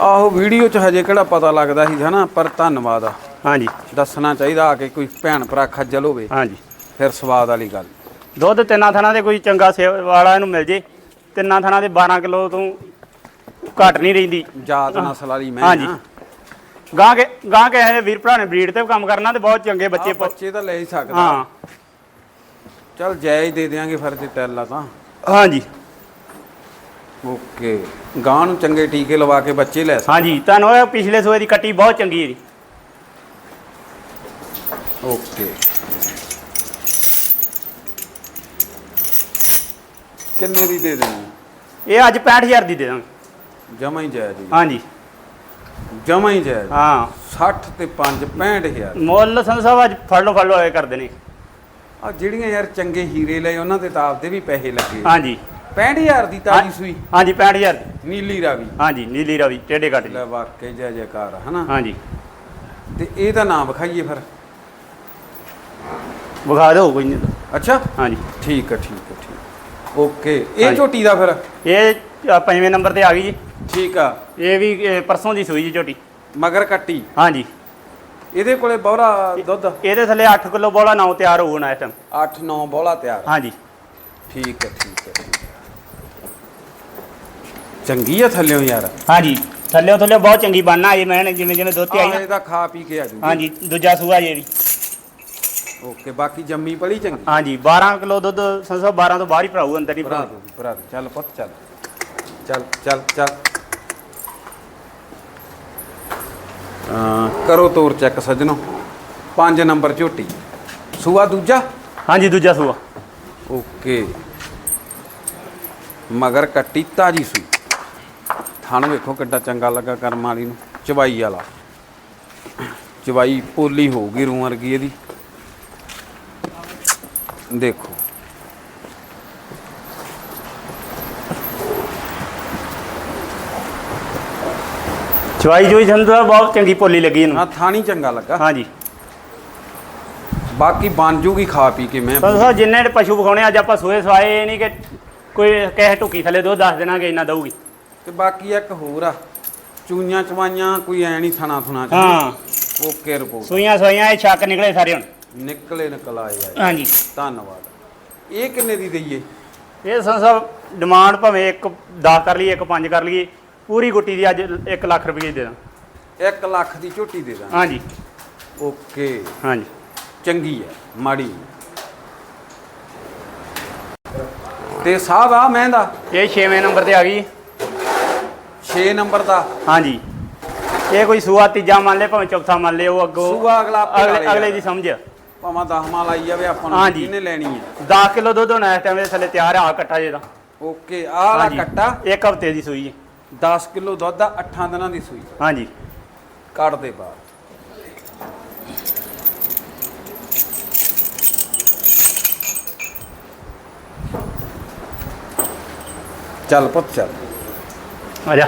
ਆਹੋ ਵੀਡੀਓ 'ਚ ਹਜੇ ਕਿਹੜਾ ਪਤਾ ਲੱਗਦਾ ਸੀ ਹਨਾ ਪਰ ਧੰਨਵਾਦ ਆ। ਹਾਂਜੀ। ਦੱਸਣਾ ਚਾਹੀਦਾ ਆ ਕੇ ਕੋਈ ਭੈਣ ਭਰਾ ਖੱਜਲ ਹੋਵੇ। ਹਾਂਜੀ। ਫਿਰ ਸਵਾਦ ਵਾਲੀ ਗੱਲ। ਦੁੱਧ ਤਿੰਨਾਂ ਥਣਾਂ ਦੇ ਕੋਈ ਚੰਗਾ ਸੇਵ ਵਾਲਾ ਇਹਨੂੰ ਮਿਲ ਜੇ। ਤਿੰਨਾਂ ਥਣਾਂ ਦੇ 12 ਕਿਲੋ ਤੋਂ ਘੱਟ ਨਹੀਂ ਰਹਿੰਦੀ। ਜਾਤ ਨਸਲ ਵਾਲੀ ਮੈਂ ਹਾਂਜੀ। ਗਾਂ ਕੇ ਗਾਂ ਕੇ ਇਹ ਵੀਰ ਭਰਾ ਨੇ ਬਰੀਡ ਤੇ ਵੀ ਕੰਮ ਕਰਨਾ ਤੇ ਬਹੁਤ ਚੰਗੇ ਬੱਚੇ ਬੱਚੇ ਪ- ਬੱਚੇ ਤਾਂ ਲੈ ਹੀ ਸਕਦਾ। ਹਾਂ। ਚਲ ਜਾਇਜ਼ ਦੇ ਦਿਆਂਗੇ ਫਿਰ ਜੇ ਟੈਲਾ ਤਾਂ। ਹਾਂਜੀ। ਓਕੇ। ਗਾਂ ਨੂੰ ਚੰਗੇ ਟੀਕੇ ਲਵਾ ਕੇ ਬੱਚੇ ਲੈ ਸਕਦੇ। ਹਾਂਜੀ। ਤੁਹਾਨੂੰ ਇਹ ਪਿਛਲੇ ਸੂਏ ਦੀ ਕੱਟੀ ਬਹੁਤ ਚੰਗੀ ਹੈ ਜੀ ਓਕੇ। ਕਿੰਨੇ ਦੀ ਦੇ ਦੇਣੀ? ਇਹ ਅੱਜ 65000 ਦੀ ਦੇ ਦਾਂਗੇ। ਜਮਾ ਹੀ ਜਾਇਜ਼ ਜੀ ਹਾਂਜੀ। ਜਮਾ ਹੀ ਜਾਇਜ਼। ਹਾਂ। 60 ਤੇ 5 65000 ਮੁੱਲ ਸੰਧੂ ਸਾਹਿਬ ਅੱਜ ਫੜ ਲੋ ਫੜ ਲੋ ਹੋਏ ਕਰਦੇ ਨੇ। ਆ ਜਿਹੜੀਆਂ ਯਾਰ ਚੰਗੇ ਹੀਰੇ ਲਏ ਉਹਨਾਂ ਦੇ ਤਾਂ ਆਪਦੇ ਵੀ ਪੈਸੇ ਲੱਗੇ। ਹਾਂਜੀ। 65000 ਦੀ ਤਾਜੀ ਸੂਈ। ਹਾਂਜੀ 65000 ਦੀ। ਨੀਲੀ ਰਾਵੀ। ਹਾਂਜੀ ਨੀਲੀ ਰਵੀ ਟੇਡੇ ਕੱਟ ਲੈ ਵਾਕਈ ਜੈ ਜੈਕਾਰ ਹਨਾ? ਹਾਂਜੀ। ਤੇ ਇਹਦਾ ਨਾਮ ਵਿਖਾਈਏ ਫਿਰ। ਵਿਖਾ ਦਿਓ ਕੋਈ ਨਹੀਂ ਅੱਛਾ? ਹਾਂਜੀ। ਠੀਕ ਹੈ ਠੀਕ ਹੈ ਠੀਕ ਓਕੇ। ਇਹ ਹਾਂਜੀ। ਝੋਟੀ ਦਾ ਫਿਰ? ਇਹ ਪੰਜਵੇਂ ਨੰਬਰ ਤੇ ਆ ਗਈ ਜੀ। ਠੀਕ ਆ। ਇਹ ਵੀ ਪਰਸੋਂ ਦੀ ਸੂਈ ਜੀ ਝੋਟੀ। ਮਗਰ ਕੱਟੀ? ਹਾਂਜੀ। ਇਹਦੇ ਕੋਲੇ ਬੋਰਾ ਦੁੱਧ? ਇਹਦੇ ਥੱਲੇ 8 ਕਿਲੋ ਬੋਲਾ ਨਾਉ ਤਿਆਰ ਹੋਣਾ ਇਸ ਟਾਈਮ 8 9 ਬੋਲਾ ਤਿਆਰ। ਹਾਂਜੀ। ਠੀਕ ਹੈ ਠੀਕ ਹੈ ਠੀਕ ਹੈ। ਚੰਗੀ ਆ ਥੱਲਿਓ ਯਾਰ। ਹਾਂਜੀ। ਥੱਲੇ ਥੱਲੇ ਬਹੁਤ ਚੰਗੀ ਬਾਨਾ ਆਈ ਮੈਂ ਜਿਵੇਂ ਜਿਵੇਂ ਦੁੱਧ ਤੇ ਆਈ ਆਹ ਨਾ ਇਹਦਾ ਖਾ ਪੀ ਕੇ ਆ ਜੂ ਹਾਂਜੀ। ਦੂਜਾ ਸੂਆ ਜੀ ਵੀ। ਓਕੇ ਬਾਕੀ ਜੰਮੀ ਪਲੀ ਚੰਗੀ? ਹਾਂਜੀ 12 ਕਿਲੋ ਦੁੱਧ ਸੰਸੋ 12 ਤੋਂ ਬਾਹਰ ਹੀ ਭਰਾਊ ਅੰਦਰ ਹੀ ਭਰਾ ਭਰਾਊ ਦੋ ਭਰਾ ਦੋ। ਚੱਲ ਪੁੱਤ ਚੱਲ। ਚੱਲ ਚੱਲ ਚੱਲ। ਅਹ ਕਰੋ ਤੋਰ ਚੈੱਕ ਸੱਜਣੋ। 5 ਨੰਬਰ ਝੋਟੀ। ਸੂਆ ਦੂਜਾ? ਹਾਂਜੀ ਦੂਜਾ ਸੂਆ। ਓਕੇ। ਮਗਰ ਕੱਟੀ ਤਾਜੀ ਸੂਈ। ਥਣ ਵੇਖੋ ਕਿੱਡਾ ਚੰਗਾ ਲੱਗਾ ਕਰਮ ਵਾਲੀ ਨੂੰ। ਚਵਾਈ ਵਾਲਾ। ਚਵਾਈ ਪੋਲੀ ਹੋਊਗੀ ਰੂੰ ਵਰਗੀ ਇਹਦੀ। ਦੇਖੋ। ਚਵਾਈ ਜੋਈ ਸੰਧੂ ਸਾਹਿਬ ਬਹੁਤ ਚੰਗੀ ਪੋਲੀ ਲੱਗੀ ਇਹਨੂੰ। ਆ ਥਾਣੀ ਚੰਗਾ ਲੱਗਾ। ਹਾਂਜੀ। ਬਾਕੀ ਬਣ ਜੂਗੀ ਖਾ ਪੀ ਕੇ ਮੈਂ ਸੰਧੂ ਸਾਹਿਬ ਜਿੰਨੇ ਪਸ਼ੂ ਵਿਖਾਉਣੇ ਅੱਜ ਆਪਾਂ ਸੂਏ ਸਵਾਏ ਇਹ ਨਹੀਂ ਕਿ ਕੋਈ ਕਹੇ ਟੁਕੀ ਥੱਲੇ ਦੋ ਦੱਸ ਦੇਣਾ ਕਿ ਇੰਨਾ ਦਊਗੀ। ਤੇ ਬਾਕੀ ਇੱਕ ਹੋਰ ਆ ਚੂਈਆਂ ਚਵਾਈਆਂ ਕੋਈ ਐ ਨਹੀਂ ਥਣਾ ਥੁਣਾ ਚ। ਹਾਂ। ਓਕੇ ਰਿਪੋਰਟ ਸੂਈਆਂ ਸਵਾਈਆਂ ਇਹ ਛੱਕ ਨਿਕਲੇ ਸਾਰੇ ਹੁਣ। ਨਿਕਲੇ ਨਿਕਲ ਆਏ। ਆ ਹਾਂਜੀ। ਧੰਨਵਾਦ। ਇਹ ਕਿੰਨੇ ਦੀ ਦਈਏ? ਇਹ ਸੰਧੂ ਸਾਹਿਬ ਡਿਮਾਂਡ ਭਾਵੇਂ ਇੱਕ 10 ਕਰ ਲਈਏ ਇੱਕ 5 ਕਰ ਲਈਏ ਪੂਰੀ ਗੁੱਟੀ ਦੀ ਅੱਜ 1 ਲੱਖ ਰੁਪਏ ਦੇ ਦਾਂ 1 ਲੱਖ ਦੀ ਝੋਟੀ ਦੇ ਦਾਂ ਹਾਂਜੀ। ਓਕੇ। ਹਾਂਜੀ। ਚੰਗੀ ਹੈ ਮਾੜੀ। ਤੇ ਸਾਹਿਬ ਆ ਮੈਂ ਦਾ। ਇਹ 6ਵੇਂ ਨੰਬਰ ਤੇ ਆ ਗਈ। 6 ਨੰਬਰ ਦਾ। ਹਾਂਜੀ। ਇਹ ਕੋਈ ਸੂਆ ਤੀਜਾ ਮੰਨ ਲੈ ਭਾਵੇਂ ਚੌਥਾ ਮੰਨ ਲੈ ਉਹ ਅੱਗੋਂ ਸੂਆ ਅਗਲਾ ਅਗਲੇ। ਦੀ ਸਮਝ ਭਾਵੇਂ ਦਹਮਾ ਲਾਈ ਜਾਵੇ ਆਪਾਂ ਨੂੰ ਹਾਂਜੀ। ਲੈਣੀ ਹੈ 10 ਕਿਲੋ ਦੁੱਧ ਹੋਣਾ ਇਸ ਟਾਈਮ ਦੇ ਥੱਲੇ ਤਿਆਰ ਆ ਕੱਟਾ ਜੇ ਦਾ ਓਕੇ ਆਹ ਵਾਲਾ ਕੱਟਾ। ਇੱਕ ਹਫ਼ਤੇ ਦੀ ਸੂਈ ਹੈ 10 ਕਿਲੋ ਦੁੱਧ ਆ 8 ਦਿਨਾਂ ਦੀ ਸੂਈ। ਹਾਂਜੀ। ਕੱਢ ਦੇ ਬਾਹਰ ਚੱਲ ਪੁੱਤ ਚੱਲ। ਆ ਜਾ।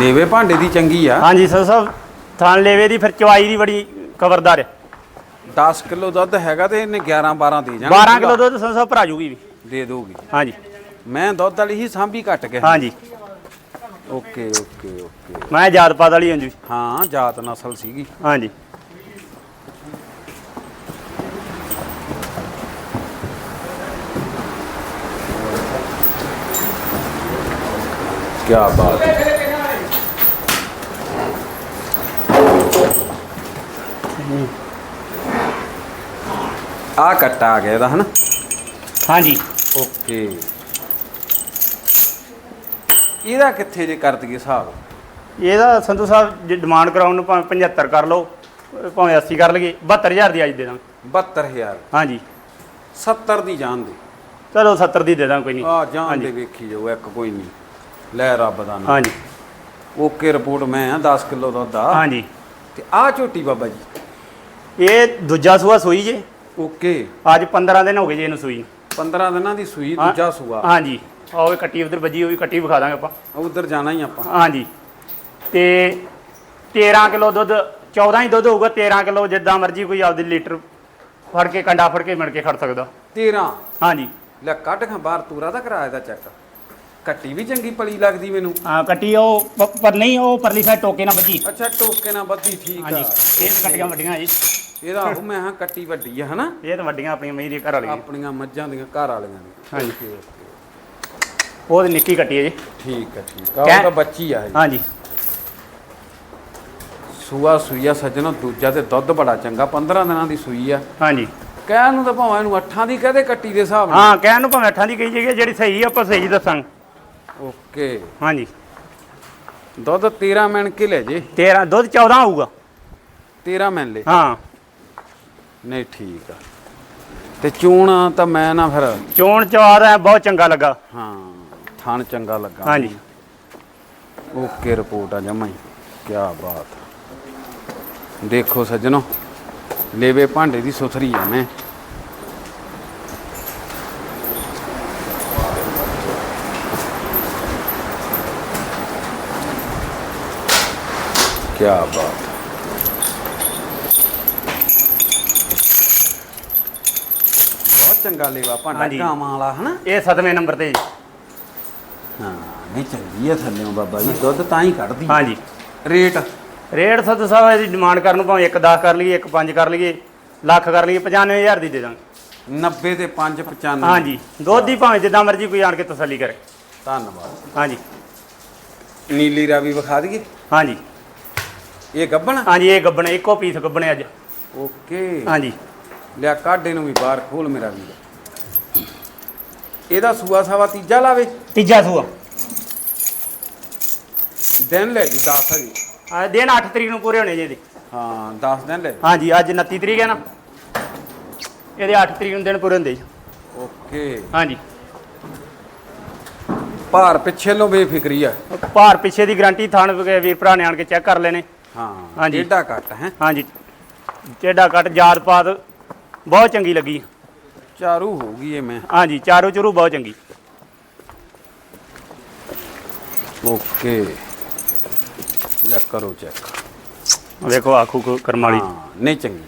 ਲੇਵੇ ਭਾਂਡੇ ਦੀ ਚੰਗੀ ਆ। ਹਾਂਜੀ ਸਰ ਸਾਹਿਬ ਥਾਣ ਲੇਵੇ ਦੀ ਫਿਰ ਚਵਾਈ ਦੀ ਬੜੀ ਖਬਰਦਾਰ ਹੈ। 10 ਕਿਲੋ ਦੁੱਧ ਹੈਗਾ ਤੇ ਇਹਨੇ 11 12 ਦੇ ਜਾਣਾ 12 ਕਿਲੋ ਦੁੱਧ ਸਰ ਸਾਹਿਬ ਭਰਾ ਜੂਗੀ ਵੀ। ਦੇ ਦੋਗੀ ਹਾਂਜੀ। ਮੈਂ ਦੁੱਧ ਵਾਲੀ ਹੀ ਸਾਂਭੀ ਘਟ ਗਿਆ ਹਾਂਜੀ। Okay okay okay. ਮੈਂ ਜਾਤ ਪਾਤ ਵਾਲੀ ਹਾਂ ਜੀ। ਹਾਂ ਜਾਤ ਨਸਲ ਸੀਗੀ। ਹਾਂਜੀ। ਕੀ ਬਾਤ ਹੈ। ਆ ਕੱਟਾ ਆ ਗਿਆ ਇਹਦਾ ਹਨਾ? ਹਾਂਜੀ। ਓਕੇ। ਇਹਦਾ ਕਿੱਥੇ ਜੇ ਕਰ ਦਈਏ ਹਿਸਾਬ? ਇਹਦਾ ਸੰਧੂ ਸਾਹਿਬ ਜੇ ਡਿਮਾਂਡ ਕਰਾਉਣ ਨੂੰ ਭਾਵੇਂ 75 ਕਰ ਲਓ ਭਾਵੇਂ 80 ਕਰ ਲਈਏ 72000 ਦੀ ਅੱਜ ਦੇ ਦਾਂਗੇ। 72000 ਹਾਂਜੀ। 70 ਦੀ ਜਾਨ ਦੇ। ਚਲੋ 70 ਦੀ ਦੇ ਦਾਂ ਕੋਈ ਨਹੀਂ। ਆ ਜਾਨ। ਦੇ ਵੇਖੀ ਜਾਓ ਇੱਕ ਕੋਈ ਨਹੀਂ। ਲੈ ਰੱਬ ਦਾ ਨਾਮ। ਹਾਂਜੀ। ਓਕੇ ਰਿਪੋਰਟ ਮੈਂ ਆ 10 ਕਿਲੋ ਦੁੱਧ ਆ। ਹਾਂਜੀ। ਤੇ ਆ ਝੋਟੀ ਬਾਬਾ ਜੀ। ਇਹ ਦੂਜਾ ਸੂਆ ਸੂਈ ਜੇ? ਓਕੇ। ਅੱਜ 15 ਦਿਨ ਹੋ ਗਏ ਜੇ ਇਹਨੂੰ ਸੂਈ ਨੂੰ। 15 ਦਿਨਾਂ ਦੀ ਸੂਈ ਹਾਂ। ਦੂਜਾ ਸੂਆ। ਹਾਂਜੀ। ਆਹ ਉਹ ਕੱਟੀ ਉਧਰ ਵੱਜੀ ਹੋਈ ਕੱਟੀ ਵਿਖਾ ਦਾਂਗੇ ਆਪਾਂ। ਉਧਰ ਜਾਣਾ ਹੀ ਆਪਾਂ। ਹਾਂਜੀ। ਤੇ 13 ਕਿਲੋ ਦੁੱਧ 14 ਹੀ ਦੁੱਧ ਹੋਊਗਾ 13 ਕਿਲੋ ਜਿੱਦਾਂ ਮਰਜ਼ੀ ਕੋਈ ਆਪਦੀ ਲੀਟਰ ਫੜ ਕੇ ਕੰਡਾ ਫੜ ਕੇ ਮਿਣ ਕੇ ਖੜ ਸਕਦਾ। 13 ਹਾਂਜੀ। ਲੈ ਕੱਢ ਖਾਂ ਬਾਹਰ ਤੂਰਾ ਦਾ ਕਿਰਾਏ ਦਾ ਚੈੱਕ ਕੱਟੀ ਵੀ ਚੰਗੀ ਪਲੀ ਲੱਗਦੀ ਮੈਨੂੰ। ਹਾਂ ਕੱਟੀ ਉਹ ਪ- ਪਰ ਨਹੀਂ ਉਹ ਪਰਲੀ ਸਾਈਡ ਟੋਕੇ ਨਾਲ ਵੱਜੀ। ਅੱਛਾ ਟੋਕੇ ਨਾਲ ਬੱਦੀ ਠੀਕ ਹਾਂਜੀ ਆ ਇਹ ਤਾਂ ਕੱਟੀਆਂ ਵੱਡੀਆਂ ਜੀ। ਇਹਦਾ ਉਹ ਮੈਂ ਹਾਂ ਕੱਟੀ ਵੱਡੀ ਆ ਹਨਾ? ਇਹ ਤਾਂ ਵੱਡੀਆਂ ਆਪਣੀਆਂ ਮੇਰੀ ਘਰ ਵਾਲੀਆਂ। ਆਪਣੀਆਂ ਮੱਝਾਂ ਦੀਆਂ ਘਰ ਵਾਲੀਆਂ ਦੀਆਂ। ਹਾਂਜੀ। ਓਕੇ। ਉਹ ਤਾਂ ਨਿੱਕੀ ਕੱਟੀ ਹੈ ਜੀ। ਠੀਕ ਆ ਠੀਕ ਆ। ਉਹ ਕਹਿ- ਤਾਂ ਬੱਚੀ ਆ ਇਹ। ਹਾਂਜੀ। ਸੂਆ ਸੂਈਆ ਸੱਜਣੋ ਦੂਜਾ ਤੇ ਦੁੱਧ ਬੜਾ ਚੰਗਾ 15 ਦਿਨਾਂ ਦੀ ਸੂਈ ਆ। ਹਾਂਜੀ। ਕਹਿਣ ਨੂੰ ਤਾਂ ਭਾਵੇਂ ਇਹਨੂੰ ਅੱਠਾਂ ਦੀ ਕਹਦੇ ਕੱਟੀ ਦੇ ਹਿਸਾਬ ਨਾਲ। ਹਾਂ ਕਹਿਣ ਨੂੰ ਭਾਵੇਂ ਅੱਠਾਂ ਦੀ ਕਹੀ ਜਾਈਏ ਜਿਹੜੀ ਸਹੀ ਆ, ਆਪਾਂ ਸਹੀ ਦੱਸਾਂਗੇ। ਓਕੇ। ਹਾਂਜੀ। ਦੁੱਧ 13 ਮਿੰਟ ਕੇ ਲੈ ਜੇ। 13 ਦੁੱਧ 14 ਆਊਗਾ 13 ਮਿੰਟ ਲੈ। ਹਾਂ। ਨਹੀਂ ਠੀਕ ਆ। ਤੇ ਚੂਣ ਤਾਂ ਮੈਂ ਨਾ ਫਿਰ ਚੋਣ ਚਵਾਰ ਹੈ ਬਹੁਤ ਚੰਗਾ ਲੱਗਾ। ਹਾਂ ਥਣ ਚੰਗਾ ਲੱਗਾ। ਹਾਂਜੀ। ਓਕੇ ਰਿਪੋਰਟ ਆ ਜਮਾਂ ਹੀ। ਕੀ ਬਾਤ। ਦੇਖੋ ਸੱਜਣੋ ਲੇਵੇ ਭਾਂਡੇ ਦੀ ਸੁਥਰੀ ਆ ਮੈਂ। ਕੀ ਬਾਤ। ਬਹੁਤ ਚੰਗਾ ਲੇਵਾ ਭਾਂਡਾ ਹਾਂਜੀ। ਕਾਮਾਂ ਵਾਲਾ ਹਨਾ? ਇਹ ਸਤਵੇਂ ਨੰਬਰ ਤੇ ਜੀ। ਹਾਂ ਨਹੀਂ ਚੰਗੀ ਆ ਥੱਲੇੋਂ ਬਾਬਾ ਜੀ ਦੁੱਧ ਤਾਂ ਹੀ ਕੱਢਦੀ ਆ। ਹਾਂਜੀ। ਰੇਟ? ਰੇਟ ਸਤ ਸਾਹਿਬ ਇਹਦੀ ਡਿਮਾਂਡ ਕਰਨ ਨੂੰ ਭਾਵੇਂ 1 10 ਕਰ ਲਈਏ 1 5 ਕਰ ਲਈਏ ਲੱਖ ਕਰ ਲਈਏ 95000 ਦੀ ਦੇ ਦਾਂਗੇ। 90 ਤੇ 5 95 ਹਾਂਜੀ ਦੁੱਧ ਦੀ ਭਾਵੇਂ ਜਿੱਦਾਂ ਮਰਜ਼ੀ ਕੋਈ ਆਣ ਕੇ ਤਸੱਲੀ ਕਰੇ। ਧੰਨਵਾਦ। ਹਾਂਜੀ। ਨੀਲੀ ਰਾਵੀ ਵਿਖਾ ਦਈਏ? ਹਾਂਜੀ। ਇਹ ਗੱਬਣ? ਹਾਂਜੀ ਇਹ ਗੱਬਣੇ ਇੱਕੋ ਪੀਸ ਗੱਬਣੇ ਅੱਜ। ਓਕੇ। ਹਾਂਜੀ। ਲਿਆ ਕਾਢੇ ਨੂੰ ਵੀ ਬਾਹਰ ਖੋਲ ਮੇਰਾ ਵੀਰ। ਇਹਦਾ ਸੂਆ ਸਾਵਾ ਤੀਜਾ ਲਾਵੇ? ਤੀਜਾ ਸੂਆ। ਦਿਨ ਲੈ ਜੀ 10 ਹਜੀ ਆ ਦਿਨ 8 ਤਰੀਕ ਨੂੰ ਪੂਰੇ ਹੋਣੇ ਜੀ ਇਹਦੇ। ਹਾਂ 10 ਦਿਨ ਲੈ। ਹਾਂਜੀ ਅੱਜ 29 ਤਰੀਕ ਹੈ ਨਾ। ਇਹਦੇ 8 ਤਰੀਕ ਨੂੰ ਦਿਨ ਪੂਰੇ ਹੁੰਦੇ ਜੀ। ਓਕੇ। ਹਾਂਜੀ। ਭਾਰ ਪਿੱਛੇ ਲੋ ਬੇਫਿਕਰੀ ਆ। ਭਾਰ ਪਿੱਛੇ ਦੀ ਗਾਰੰਟੀ ਥਾਣ ਵੀਰ ਭਰਾ ਨੇ ਆਣ ਕੇ ਚੈੱਕ ਕਰ ਲੈਣੇ। ਹਾਂ ਹਾਂਜੀ। ਏਡਾ ਘੱਟ ਹੈ? ਹਾਂਜੀ। ਟੇਡਾ ਕੱਟ ਜਾਤ ਪਾਤ ਬਹੁਤ ਚੰਗੀ ਲੱਗੀ। ਚਾਰੂ ਹੋਊਗੀ ਇਹ ਮੈਂ। ਹਾਂਜੀ ਚਾਰੋ ਚੁਰੂ ਬਹੁਤ ਚੰਗੀ। ਓਕੇ। ਲੈ ਕਰੋ ਚੈੱਕ। ਵੇਖੋ ਆਖੂ ਕੋ ਕਰਮ ਵਾਲੀ। ਹਾਂ ਨਹੀਂ ਚੰਗੀ।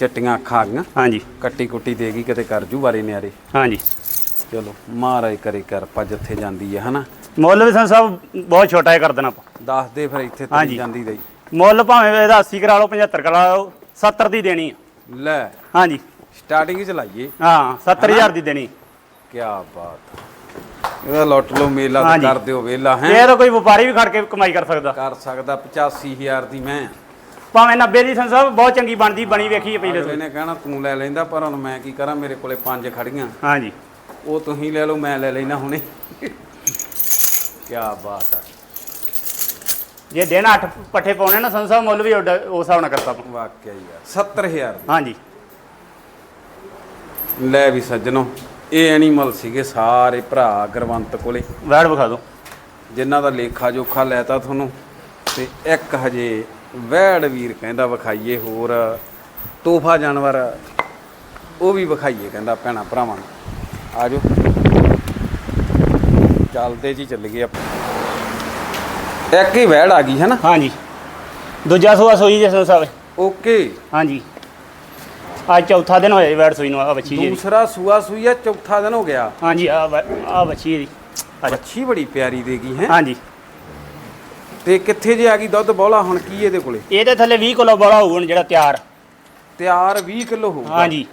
ਚਟੀਆਂ ਅੱਖਾਂ ਆ ਗਈਆਂ। ਹਾਂਜੀ। ਕੱਟੀ ਕੁੱਟੀ ਦੇਗੀ ਕਿਤੇ ਕਰ ਜੂ ਵਾਰੇ ਨਿਆਰੇ। ਹਾਂਜੀ। ਚਲੋ ਮਹਾਰਾਜ ਕਰੇ ਕਰ ਪਾ ਜਿੱਥੇ ਜਾਂਦੀ ਹੈ ਹਨਾ? ਮੁੱਲ ਵੀ ਸਾਨੂੰ ਸਭ ਬਹੁਤ ਛੋਟਾ ਹੀ ਕਰ ਦੇਣਾ ਆਪਾਂ। ਦੱਸ ਦੇ ਫਿਰ ਇੱਥੇ ਤਰੀ ਹਾਂਜੀ। ਜਾਂਦੀ ਰਹੀ। ਮੁੱਲ ਭਾਵੇਂ ਇਹਦਾ 80 ਕਰਾ ਲਓ 75 ਕਰਾ ਲਓ 70 ਦੀ ਦੇਣੀ ਆ। ਲੈ ਹਾਂਜੀ। ਸਟਾਰਟਿੰਗ ਚ ਲਾਈਏ ਹਾਂ 70000 ਦੀ ਦੇਣੀ। ਕੀ ਬਾਤ ਇਹਦਾ ਲੁੱਟ ਲੋ ਮੇਲਾ ਤੇ ਹਾਂਜੀ। ਕਰ ਦਿਓ ਵੇਲਾ ਹੈ? ਇਹ ਤਾਂ ਕੋਈ ਵਪਾਰੀ ਵੀ ਖੜ ਕੇ ਕਮਾਈ ਕਰ ਸਕਦਾ। ਕਰ ਸਕਦਾ 85000 ਦੀ ਮੈਂ। ਭਾਵੇਂ 90 ਦੀ ਸੰਸਾਰ ਬਹੁਤ ਚੰਗੀ ਬਣਦੀ ਬਣੀ ਵੇਖੀ ਹੈ ਪਹਿਲੇ ਅਗਲੇ ਤੋਂ ਨੇ ਕਹਿਣਾ ਤੂੰ ਲੈ ਲੈਂਦਾ ਪਰ ਹੁਣ ਮੈਂ ਕੀ ਕਰਾਂ ਮੇਰੇ ਕੋਲੇ ਪੰਜ ਖੜੀਆਂ। ਹਾਂਜੀ। ਉਹ ਤੁਸੀਂ ਲੈ ਲਓ ਮੈਂ ਲੈ ਲੈਣਾ ਹੁਣੇ। ਕੀ ਬਾਤ ਹੈ ਜੇ ਦਿਨ 8 ਪੱਠੇ ਪਾਉਣੇ ਨਾ ਸੰਸਾਰ ਮੁੱਲ ਵੀ ਉੱਡਾ- ਉਸ ਹਿਸਾਬ ਨਾਲ ਕਰਤਾ ਆਪਾਂ। ਵਾਕਿਆ ਆ 70000 ਹਾਂਜੀ ਦੀ। ਲੈ ਵੀ ਸੱਜਣੋ ਇਹ ਐਨੀਮਲ ਸੀਗੇ ਸਾਰੇ ਭਰਾ ਗੁਰਵੰਤ ਕੋਲੇ। ਵੈੜ ਵਿਖਾ ਦਿਓ। ਜਿਨ੍ਹਾਂ ਦਾ ਲੇਖਾ ਜੋਖਾ ਲੈਤਾ ਤੁਹਾਨੂੰ ਤੇ ਇੱਕ ਹਜੇ ਵਹਿੜ ਵੀਰ ਕਹਿੰਦਾ ਵਿਖਾਈਏ ਹੋਰ ਤੋਹਫਾ ਜਾਨਵਰ ਉਹ ਵੀ ਵਿਖਾਈਏ ਕਹਿੰਦਾ ਭੈਣਾ ਭਰਾਵਾਂ ਨੂੰ। ਆਜੋ ਚੱਲਦੇ ਜੀ ਚੱਲ ਗਏ ਆਪਾਂ। ਇੱਕ ਹੀ ਵਹਿੜ ਆ ਗਈ ਹੈ ਨਾ ਹਾਂਜੀ। ਦੂਜਾ ਸੂਆ ਸੋਈ ਜੇ ਸੰਸਾਰ ਓਕੇ। ਹਾਂਜੀ। ਅੱਜ ਚੌਥਾ ਦਿਨ ਹੋਇਆ ਜੀ ਵੈੜ ਸੂਈ ਨੂੰ ਆ ਬੱਚੀ ਜੀ। ਦੂਸਰਾ ਸੂਆ ਸੂਈ ਆ ਚੌਥਾ ਦਿਨ ਹੋ ਗਿਆ। ਹਾਂਜੀ ਆ ਆ ਬੱਚੀ ਅੱਛਾ ਅੱਛੀ ਬੜੀ ਪਿਆਰੀ ਦੇਗੀ ਹੈ? ਹਾਂਜੀ। ਤੇ ਕਿੱਥੇ ਜੇ ਆ ਗਈ ਦੁੱਧ ਬੋਲਾ ਹੁਣ ਕੀ ਇਹਦੇ ਕੋਲੇ? ਇਹਦੇ ਥੱਲੇ 20 ਕਿਲੋ ਬੜਾ ਹੋਊ ਹੁਣ ਜਿਹੜਾ ਤਿਆਰ। ਤਿਆਰ 20 ਕਿਲੋ ਹੋਊਗਾ। ਹਾਂਜੀ।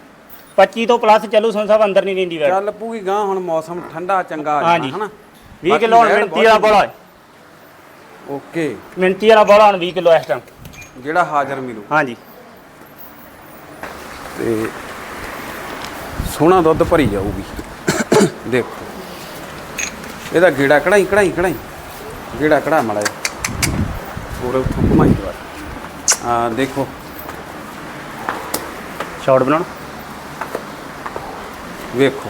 25 ਤੋਂ ਪਲੱਸ ਚੱਲੂ ਸੰਸਾਰ ਅੰਦਰ ਨਹੀਂ ਰਹਿੰਦੀ ਵੈੜ ਚੱਲ ਪੂਗੀ ਗਾਂ ਹੁਣ ਮੌਸਮ ਠੰਡਾ ਚੰਗਾ ਆ ਹਾਂਜੀ। ਜਾਣਾ ਹਨਾ 20 ਬਾਕੀ ਕਿਲੋ ਹੁਣ ਵੈੜ ਮਿੰਤੀ ਬੜਾ ਹੈ। ਓਕੇ। ਮਿੰਤੀ ਵਾਲਾ ਬੜਾ ਹੁਣ 20 ਕਿਲੋ ਇਸ ਟਾਈਮ ਜਿਹੜਾ ਹਾਜ਼ਰ ਮਿਲੂ। ਹਾਂਜੀ। ਤੇ ਸੋਹਣਾ ਦੁੱਧ ਭਰੀ ਜਾਊਗੀ। ਦੇਖੋ। ਇਹਦਾ ਗੇੜਾ ਕਢਾਈ ਕਢਾਈ ਕਢਾਈ। ਗੇੜਾ ਕਢਾ ਮੜਾ ਪੂਰੇ ਉੱਥੋਂ ਘੁਮਾਈ ਦੁਆਰ ਆ ਦੇਖੋ। ਸ਼ਾਰਟ ਬਣਾਉਣਾ। ਵੇਖੋ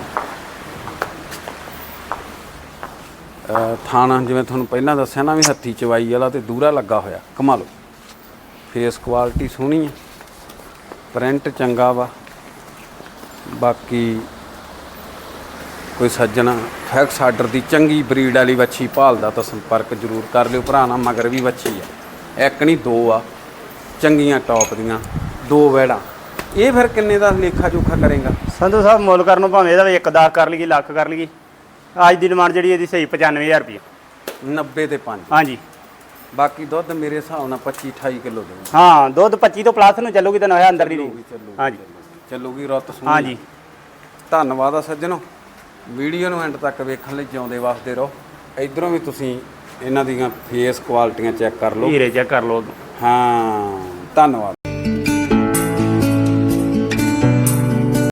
ਅਹ ਥਾਣਾ ਜਿਵੇਂ ਤੁਹਾਨੂੰ ਪਹਿਲਾਂ ਦੱਸਿਆ ਨਾ ਵੀ ਹੱਥੀ ਚਵਾਈ ਵਾਲਾ ਤੇ ਦੂਰਾ ਲੱਗਾ ਹੋਇਆ ਕਮਾ ਫੇਸ ਕੁਆਲਿਟੀ ਸੋਹਣੀ ਹੈ ਪ੍ਰਿੰਟ ਚੰਗਾ ਵਾ। ਬਾਕੀ ਕੋਈ ਸੱਜਣਾ ਫੈਕਸ ਆਰਡਰ ਦੀ ਚੰਗੀ ਬਰੀਡ ਵਾਲੀ ਵੱਛੀ ਭਾਲਦਾ ਤਾਂ ਸੰਪਰਕ ਜ਼ਰੂਰ ਕਰ ਲਿਓ ਭਰਾ ਨਾਲ, ਮਗਰ ਵੀ ਵੱਛੀ ਆ। ਇੱਕ ਨਹੀਂ, ਦੋ ਆ। ਚੰਗੀਆਂ ਟੌਪ ਦੀਆਂ, ਦੋ ਵੈੜਾਂ। ਇਹ ਫਿਰ ਕਿੰਨੇ ਦਾ ਲੇਖਾ ਜੋਖਾ ਕਰੇਗਾ? ਸੰਧੂ ਸਾਹਿਬ, ਮੁੱਲ ਕਰਨ ਨੂੰ ਭਾਵੇਂ ਇਹਦਾ ਵੀ 1 10 ਕਰ ਲਈਏ, ਲੱਖ ਕਰ ਲਈਏ। ਅੱਜ ਦੀ ਡਿਮਾਂਡ ਜਿਹੜੀ ਇਹਦੀ ਸਹੀ 95000 ਰੁਪਏ 90 ਤੇ 5 ਹਾਂਜੀ। ਬਾਕੀ ਦੁੱਧ ਮੇਰੇ ਹਿਸਾਬ ਨਾਲ 25 28 ਕਿਲੋ ਦੇ ਹਾਂ ਦੁੱਧ 25 ਤੋਂ ਪਲੱਸ ਨੂੰ ਚੱਲੂਗੀ ਤਾਂ ਹੋਇਆ ਅੰਦਰ ਨਹੀਂ ਹਾਂਜੀ। ਚੱਲੂਗੀ। ਰੁੱਤ ਸੋਹਣੀ ਹਾਂਜੀ। ਧੰਨਵਾਦ ਆ ਸੱਜਣੋ। ਵੀਡੀਓ ਨੂੰ ਐਂਡ ਤੱਕ ਵੇਖਣ ਲਈ ਜਿਉਂਦੇ ਵਸਦੇ ਰਹੋ। ਇਧਰੋਂ ਵੀ ਤੁਸੀਂ ਇਹਨਾਂ ਦੀਆਂ ਫੇਸ ਕੁਆਲਿਟੀਆਂ ਚੈੱਕ ਕਰ ਲਓ। ਹੀਰੇ ਚੈੱਕ ਕਰ ਲਓ। ਹਾਂ ਧੰਨਵਾਦ।